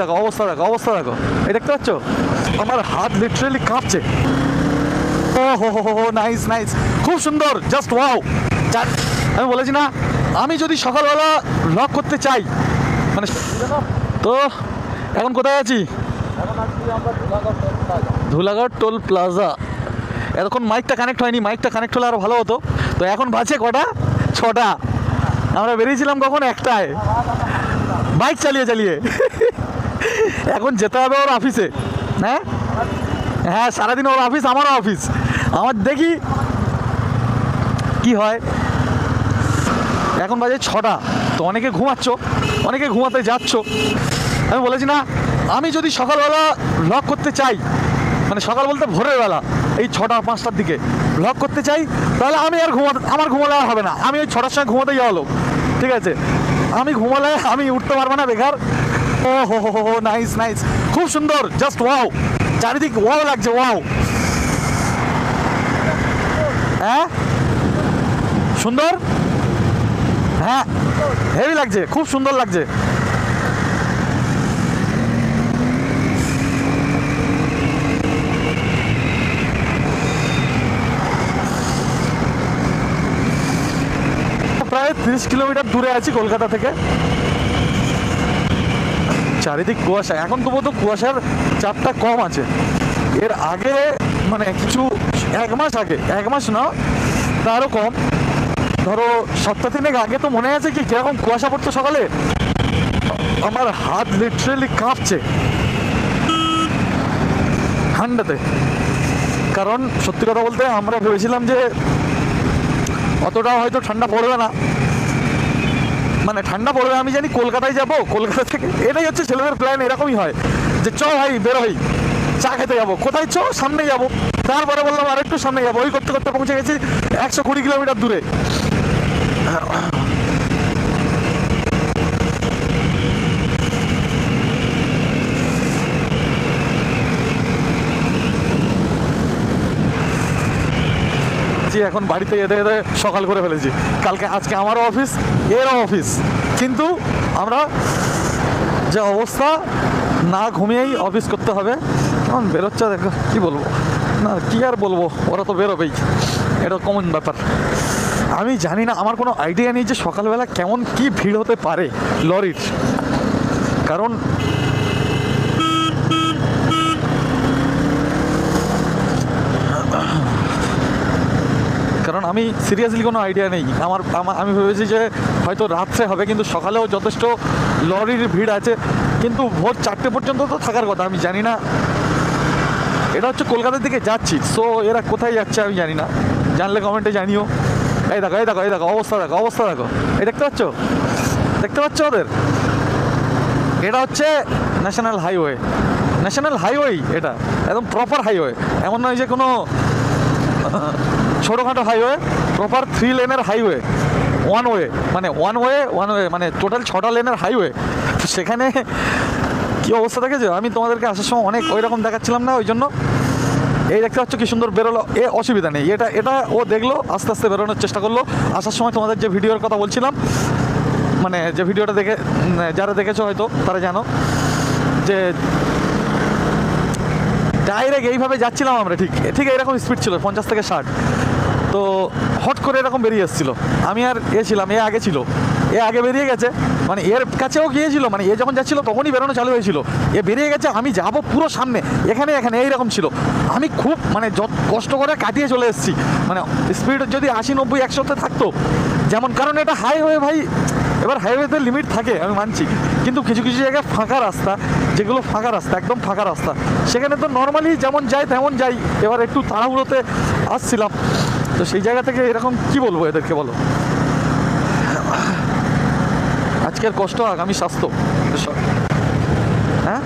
দেখো, অবস্থা দেখো অবস্থা দেখো। এই দেখতে পাচ্ছ? আমার হাত লিটারেলি কাঁপছে। ও হো হো হো নাইস নাইস খুব সুন্দর জাস্ট ওয়াও আমি বলেছি না, আমি যদি সকালবেলা ব্লগ করতে চাই মানে তো, এখন কোথায় আছি? Dhulagarh toll plaza. এতক্ষণ মাইকটা কানেক্ট হয়নি মাইকটা কানেক্ট হলে আরও ভালো হতো। তো এখন বাজে কটা? ছটা। আমরা বেরিয়েছিলাম কখন? একটায়। বাইক চালিয়ে চালিয়ে। এখন যেতে হবে ওর অফিসে হ্যাঁ? হ্যাঁ সারাদিন ওর অফিস আমারও অফিস আমার দেখি কি হয়। এখন বাজে ছটা। তো অনেকে ঘুমাচ্ছ, অনেকে ঘুমাতে যাচ্ছ। আমি বলেছি না, আমি যদি সকালবেলা ব্লগ করতে চাই মানে সকাল বলতে ভোরের বেলা, এই ছটা পাঁচটার দিকে ব্লগ করতে চাই, তাহলে আমি আর ঘুমাতে, আমার ঘুমালে আর হবে না। আমি ওই ছটার সময় ঘুমাতে যাওয়া লোক, ঠিক আছে? আমি ঘুমালে আমি উঠতে পারব না বেকার। হো হো হো নাইস নাইস খুব সুন্দর। জাস্ট ওয়াও চারিদিক ওয়াও লাগছে ওয়াও হ্যাঁ? সুন্দর? হ্যাঁ হেভি লাগছে, খুব সুন্দর লাগছে। প্রায় তিরিশ কিলোমিটার দূরে আছি কলকাতা থেকে। চারিদিক কুয়াশা। এখন তো কুয়াশার চাপটা কম আছে। এর আগে মানে কিছু, এক মাস আগে, এক মাস না তারও কম। ধরো, সপ্তাহ তিনেক আগে তো মনে আছে কি, কীরকম কুয়াশা পড়তো সকালে? আমার হাত লিটারেলি কাঁপছে। ঠান্ডাতে। কারণ, সত্যি কথা বলতে আমরা ভেবেছিলাম যে, অতটা হয়তো ঠান্ডা পড়বে না। মানে ঠান্ডা পড়বে, আমি জানি কলকাতায় যাব, কলকাতা থেকে। এটাই হচ্ছে ছেলেদের প্ল্যান এরকমই হয়। যে চ ভাই বেরোই চা খেতে যাব। কোথায় চ? সামনে যাব। তারপরে বললাম আর একটু সামনে যাব। ওই করতে করতে পৌঁছে গেছি একশো কুড়ি কিলোমিটার দূরে। জি এখন বাড়িতে যেতে যেতে সকাল করে ফেলেছি। কালকে আজকে আমারও অফিস, এরও অফিস। কিন্তু আমরা যে অবস্থা, না ঘুমিয়েই অফিস করতে হবে, কেমন বেরোচ্ছে দেখো, কী বলব? না, কী আর বলব, ওরা তো বেরোবেই, এটা কমন ব্যাপার। আমি জানি না, আমার কোনো আইডিয়া নেই যে সকালবেলা কেমন কি ভিড় হতে পারে লরির। কারণ কারণ আমি সিরিয়াসলি কোনো আইডিয়া নেই। আমার আমি ভেবেছি যে হয়তো রাত্রে হবে, কিন্তু সকালেও যথেষ্ট লরির ভিড় আছে। কিন্তু ভোর চারটে পর্যন্ত তো থাকার কথা, আমি জানি না। এটা হচ্ছে কলকাতার দিকে যাচ্ছি সো এরা কোথায় যাচ্ছে আমি জানি না। জানলে কমেন্টে জানিও। এই দেখো এই দেখো এই দেখো, অবস্থা দেখো অবস্থা দেখো। এই দেখতে পাচ্ছ? দেখতে পাচ্ছ ওদের? এটা হচ্ছে ন্যাশনাল হাইওয়ে ন্যাশনাল হাইওয়ে এটা, একদম প্রপার হাইওয়ে এমন নয় যে কোনো ছোটোখাটো হাইওয়ে প্রপার থ্রি লেনের হাইওয়ে ওয়ান ওয়ে মানে ওয়ান ওয়ে ওয়ান ওয়ে মানে টোটাল ছটা লেনের হাইওয়ে তো সেখানে কী অবস্থা দেখেছ? আমি তোমাদেরকে আসার সময় অনেক ওই রকম দেখাচ্ছিলাম না ওই জন্য এই দেখতে পাচ্ছ কি সুন্দর বেরোলো, এ অসুবিধা নেই। এটা এটা ও দেখল, আস্তে আস্তে বেরোনোর চেষ্টা করল। আসার সময় তোমাদের যে ভিডিওর কথা বলছিলাম মানে যে ভিডিওটা দেখে যারা দেখেছ হয়তো, তারা জানো যে ডাইরেক্ট এইভাবে যাচ্ছিলাম আমরা, ঠিক ঠিক এইরকম স্পিড ছিল, পঞ্চাশ থেকে ষাট। তো হট করে এরকম বেরিয়ে এসেছিল। আমি আর এ ছিলাম, এ আগে ছিল। এ আগে বেরিয়ে গেছে মানে এর কাছেও গিয়েছিল মানে এ যখন যাচ্ছিল তখনই বেরোনো চালু হয়েছিল। এ বেরিয়ে গেছে, আমি যাব পুরো সামনে, এখানে এখানে, এইরকম ছিল। আমি খুব মানে যত কষ্ট করে কাটিয়ে চলে এসেছি। মানে স্পিড যদি আশি, নব্বই একশোতে থাকতো, যেমন কারণ এটা হাইওয়ে ভাই, এবার হাইওয়েতে লিমিট থাকে, আমি মানছি। কিন্তু কিছু কিছু জায়গায় ফাঁকা রাস্তা, যেগুলো ফাঁকা রাস্তা, একদম ফাঁকা রাস্তা। সেখানে তো নর্মালি যেমন যাই, তেমন যাই। এবার একটু তাড়াহুড়োতে আসছিলাম। তো সেই জায়গা থেকে এরকম কি বলব এদেরকে বলো? আজকের কষ্ট আগামী স্বাস্থ্য। হ্যাঁ?